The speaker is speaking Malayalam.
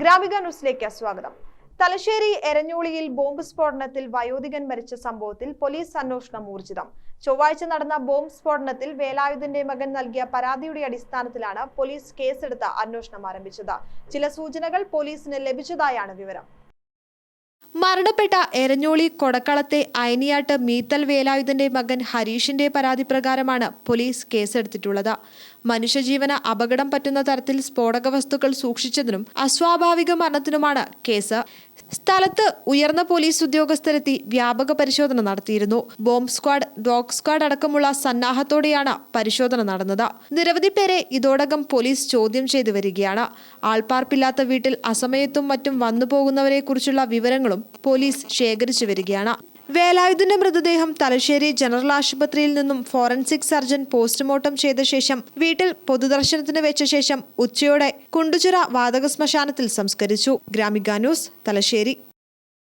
ഗ്രാമിക ന്യൂസിലേക്ക് സ്വാഗതം. തലശ്ശേരി എരഞ്ഞോളിയിൽ ബോംബ് സ്ഫോടനത്തിൽ വയോധികൻ മരിച്ച സംഭവത്തിൽ പോലീസ് അന്വേഷണം ഊർജിതം. ചൊവ്വാഴ്ച നടന്ന ബോംബ് സ്ഫോടനത്തിൽ വേലായുധന്റെ മകൻ നൽകിയ പരാതിയുടെ അടിസ്ഥാനത്തിലാണ് പോലീസ് കേസെടുത്ത് അന്വേഷണം ആരംഭിച്ചത്. ചില സൂചനകൾ പോലീസിന് ലഭിച്ചതായാണ് വിവരം. മരണപ്പെട്ട എരഞ്ഞോളി കൊടക്കളത്തെ അയനിയാട്ട് മീത്തൽ വേലായുധന്റെ മകൻ ഹരീഷിന്റെ പരാതി പ്രകാരമാണ് പോലീസ് കേസെടുത്തിട്ടുള്ളത്. മനുഷ്യജീവന അപകടം പറ്റുന്ന തരത്തിൽ സ്ഫോടക വസ്തുക്കൾ സൂക്ഷിച്ചതിനും അസ്വാഭാവിക മരണത്തിനുമാണ് കേസ്. സ്ഥലത്ത് ഉയർന്ന പോലീസ് ഉദ്യോഗസ്ഥരെത്തി വ്യാപക പരിശോധന നടത്തിയിരുന്നു. ബോംബ് സ്ക്വാഡ് ഡോഗ് സ്ക്വാഡ് അടക്കമുള്ള സന്നാഹത്തോടെയാണ് പരിശോധന നടന്നത്. നിരവധി പേരെ ഇതോടകം പോലീസ് ചോദ്യം ചെയ്തു വരികയാണ്. ആൾപ്പാർപ്പില്ലാത്ത വീട്ടിൽ അസമയത്തും മറ്റും വന്നു പോകുന്നവരെ കുറിച്ചുള്ള വിവരങ്ങളും പോലീസ് ശേഖരിച്ചു വരികയാണ്. വേലായുധന്റെ മൃതദേഹം തലശ്ശേരി ജനറൽ ആശുപത്രിയിൽ നിന്നും ഫോറൻസിക് സർജൻ പോസ്റ്റ്മോർട്ടം ചെയ്ത ശേഷം വീട്ടിൽ പൊതുദർശനത്തിന് വെച്ച ശേഷം ഉച്ചയോടെ കുണ്ടുചിറ വാതക ശ്മശാനത്തിൽ സംസ്കരിച്ചു. ഗ്രാമിക ന്യൂസ് തലശ്ശേരി.